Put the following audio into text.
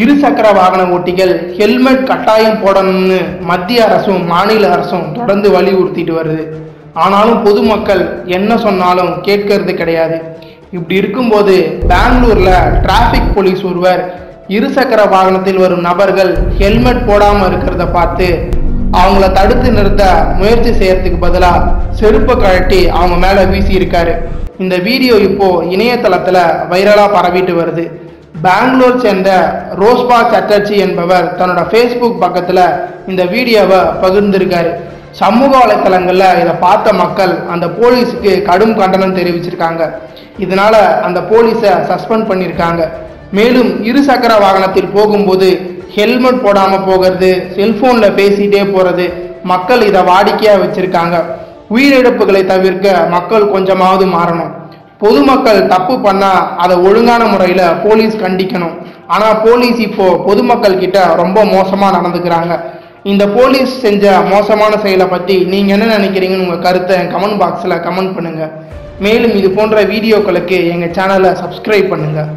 இருசக்கர வாகன ஓட்டிகள் ஹெல்மெட் கட்டாயம் போடணும்னு மத்திய அரசும் மாநில அரசும் தொடர்ந்து வலியுறுத்திட்டு வருது. ஆனாலும் பொதுமக்கள் என்ன சொன்னாலும் கேட்கறது கிடையாது. இப்படி இருக்கும்போது பெங்களூர்ல டிராஃபிக் போலீஸ் ஒருவர் இருசக்கர வாகனத்தில் வரும் நபர்கள் ஹெல்மெட் போடாம இருக்கிறத பார்த்து அவங்கள தடுத்து நிறுத்த முயற்சி செய்யறதுக்கு பதிலா செருப்பை கழட்டி அவங்க மேல வீசி இருக்காரு இந்த வீடியோ இப்போ இணையதளத்துல வைரலா பரவிட்டு வருது. பெங்களூர் சேர்ந்த ரோஸ்பா சட்டர்ஜி என்பவர் தன்னோட ஃபேஸ்புக் பக்கத்தில் இந்த வீடியோவை பகிர்ந்திருக்காரு. சமூக வலைத்தளங்களில் இதை பார்த்த மக்கள் அந்த போலீஸுக்கு கடும் கண்டனம் தெரிவிச்சிருக்காங்க. இதனால் அந்த போலீஸை சஸ்பெண்ட் பண்ணியிருக்காங்க. மேலும் இருசக்கர வாகனத்தில் போகும்போது ஹெல்மெட் போடாமல் போகிறது செல்ஃபோனில் பேசிகிட்டே போகிறது மக்கள் இதை வாடிக்கையாக வச்சுருக்காங்க. உயிரிழப்புகளை தவிர்க்க மக்கள் கொஞ்சமாவது மாறணும். பொதுமக்கள் தப்பு பண்ணால் அதை ஒழுங்கான முறையில் போலீஸ் கண்டிக்கணும். ஆனால் போலீஸ் இப்போ பொதுமக்கள் கிட்ட ரொம்ப மோசமாக நடந்துக்கிறாங்க. இந்த போலீஸ் செஞ்ச மோசமான செயலை பற்றி நீங்கள் என்ன நினைக்கிறீங்கன்னு உங்கள் கருத்தை கமெண்ட் பாக்ஸில் கமெண்ட் பண்ணுங்கள் மேலும் இது போன்ற வீடியோக்களுக்கு எங்கள் சேனலை சப்ஸ்கிரைப் பண்ணுங்கள்